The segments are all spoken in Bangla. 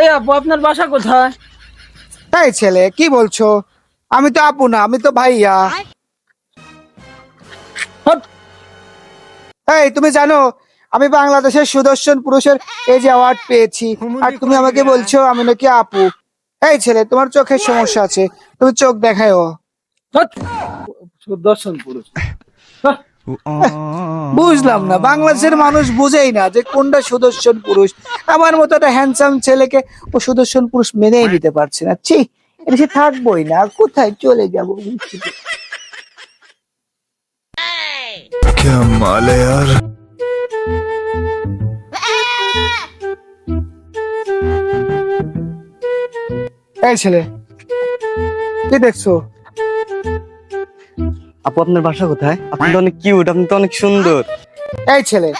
এই আপু আপনার বাসা কোথায়? তাই ছেলে কি বলছো? আমি তো আপু না আমি তো ভাইয়া। হট। এই তুমি জানো আমি বাংলাদেশের সুদর্শন পুরুষের এই যে অ্যাওয়ার্ড পেয়েছি আর তুমি আমাকে বলছো আমি নাকি আপু। এই ছেলে তোমার চোখের সমস্যা আছে তুমি চোখ দেখাও হট। সুদর্শন পুরুষ। হ্যাঁ, বুঝলাম না বাংলাদেশের মানুষ বুঝেই না যে কোনটা সুদর্শন পুরুষ। আমার মতো একটা হ্যান্ডসাম ছেলেকে ও সুদর্শন পুরুষ মেনেই নিতে পারছে না। ছি এটা সে থাকবোই না কোথায় চলে যাব? এই ছেলে কি দেখছ? আপু আপনার বাসা কোথায়? আপনি তো অনেক কিউট আপনি তো অনেক সুন্দর। এই ছেলে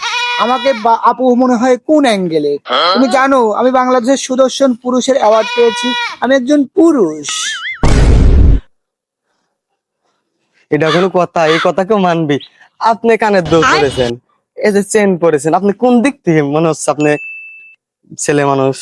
আমাকে বা- আপু মনে হয় কোন অ্যাঙ্গেলে তুমি জানো আমি বাংলাদেশের সুদর্শন পুরুষের অ্যাওয়ার্ড পেয়েছি। আমি একজন পুরুষ। এটা কোনো কথা এই কথা কেউ মানবি। আপনি কানের দোল করেছেন এই যে চেন পরেছেন আপনি কোন দিক থেকে মনে হচ্ছে আপনি ছেলে মানুষ?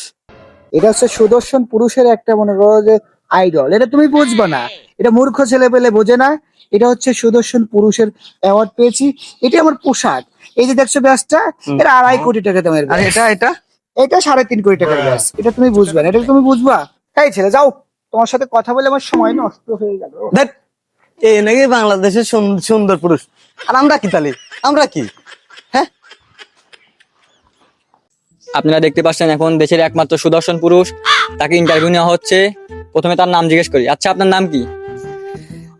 এটা হচ্ছে সুদর্শন পুরুষের একটা মনে করো যে আইডল এটা তুমি বুঝবে না। এটা মূর্খ ছেলে পেলে বোঝে না। এটা হচ্ছে সুদর্শন পুরুষের অ্যাওয়ার্ড পেয়েছি। এটা আমার পোশাক। এই যে দেখছ ব্যাসটা এটা আড়াই কোটি টাকা দামের আর এটা এটা? এটা সাড়ে তিন কোটি টাকার ব্যাস। এটা তুমি বুঝবে না। এটা তুমি বুঝবা? এই ছেলে যাও। তোমার সাথে কথা বলে আমার সময় নষ্ট হয়ে গেল। এই নাকি বাংলাদেশের সুন- সুন্দর পুরুষ। আর আমরা কি তালি আমরা কি? হ্যাঁ? আপনারা দেখতে পাচ্ছেন এখন দেশের একমাত্র সুদর্শন পুরুষ। তাকে ইন্টারভিউ নেওয়া হচ্ছে। প্রথমে তার নাম জিজ্ঞেস করি। আচ্ছা আপনার নাম কি?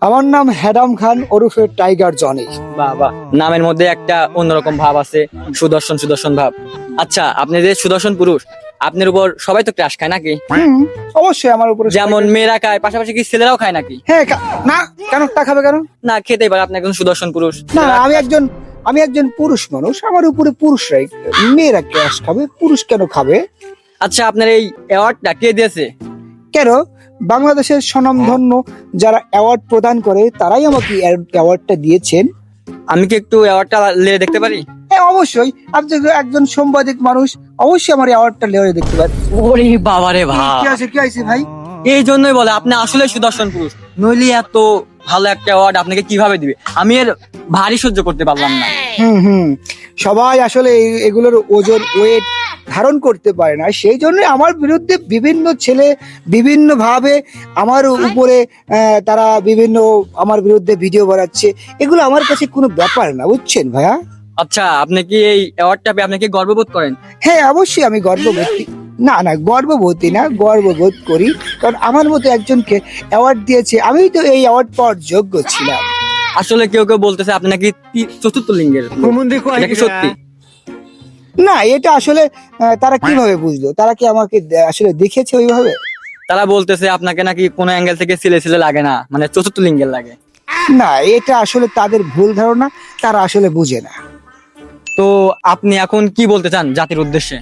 আমার নাম হ্যাডাম খান ওরফে টাইগার জনি। বাহ নামের মধ্যে একটা অন্যরকম ভাব আছে সুদর্শন সুদর্শন ভাব। আচ্ছা আপনি যে সুদর্শন পুরুষ আপনার উপর সবাই তো ক্রাশ খায় নাকি? অবশ্যই আমার উপরে যেমন মেয়েরা খায় পাশাপাশি কি ছেলেরাও খায় নাকি? হ্যাঁ না কেন? টা খাবে কেন? না খেতেই পারে আপনি একজন সুদর্শন পুরুষ। না আমি একজন আমি একজন পুরুষ মানুষ আমার উপরে পুরুষরাই মেয়েরা ক্যাশ খাবে পুরুষ কেন খাবে? আচ্ছা আপনার এই অ্যাওয়ার্ডটা কে দিয়েছে? কেন? বাংলাদেশের স্বনামধন্য যারা অ্যাওয়ার্ড প্রদান করে তারাই আমাকে অ্যাওয়ার্ডটা দিয়েছেন। আমি কি একটু অ্যাওয়ার্ডটা লেয়ে দেখতে পারি? হ্যাঁ অবশ্যই। আপনি যে একজন সাংবাদিক মানুষ অবশ্যই আমার অ্যাওয়ার্ডটা লেয়ে দেখতে পারি। ওরে বাবারে ভাই। কি আছে কি আছে ভাই? এই জন্যই বলে আপনি আসলে সুদর্শন পুরুষ। নইলে এত ভালো একটা অ্যাওয়ার্ড আপনাকে কীভাবে দিবে? আমি এর ভারী সহ্য করতে পারলাম না। হুম হুম। সবাই আসলে এগুলোর ওজন ওয়েট ধারণ করতে পারে না। সেই জন্য আমার বিরুদ্ধে বিভিন্ন ছেলে বিভিন্ন ভাবে আমার উপরে তারা বিভিন্ন আমার বিরুদ্ধে ভিডিও বানাচ্ছে। এগুলো আমার কাছে কোনো ব্যাপার না বুঝছেন ভাইয়া? আচ্ছা আপনি কি এই অ্যাওয়ার্ডটা পেয়ে আপনি কি গর্ববোধ করেন? হ্যাঁ অবশ্যই আমি গর্ববোধী না না গর্ববোধী না গর্ববোধ করি। কারণ আমার মতো একজনকে অ্যাওয়ার্ড দিয়েছে আমি তো এই অ্যাওয়ার্ড পাওয়ার যোগ্য ছিলাম। আসলে কেউ কেউ বলতেছে আপনি নাকি চতুর্থ লিঙ্গের সত্যি? না এটা আসলে তারা কীভাবে বুঝলো? তারা কি আমাকে আসলে দেখেছে ওইভাবে? তারা বলতেছে আপনাকে নাকি কোনো অ্যাঙ্গেল থেকে ছেলে ছেলে লাগে না মানে চতুর্থ লিঙ্গের লাগে। না এটা আসলে তাদের ভুল ধারণা তারা আসলে বুঝে না। তো আপনি এখন কি বলতে চান জাতির উদ্দেশ্যে?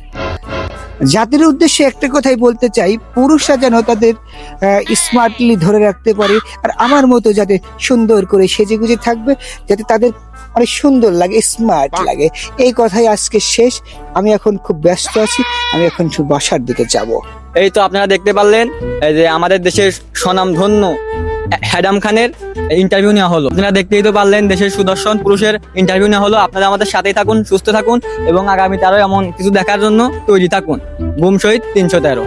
জাতির উদ্দেশ্যে একটা কথাই বলতে চাই, পুরুষরা যেন তাদের স্মার্টলি ধরে রাখতে পারে আর আমার মতো যাতে সুন্দর করে সেজে গুজে থাকবে, যাতে তাদের অনেক সুন্দর লাগে স্মার্ট লাগে। এই কথাই আজকে শেষ। আমি এখন খুব ব্যস্ত আছি, আমি এখন বাসার দিকে যাব। এই তো আপনারা দেখতে পারলেন, এই যে আমাদের দেশের স্বনাম ধন্য হ্যাডাম খানের ইন্টারভিউ নেওয়া হলো। আপনারা দেখতেই তো পারলেন দেশের সুদর্শন পুরুষের ইন্টারভিউ নেওয়া হলো। আপনারা আমাদের সাথেই থাকুন, সুস্থ থাকুন এবং আগামী তারও এমন কিছু দেখার জন্য তৈরি থাকুন। বুম শহীদ তিনশো তেরো।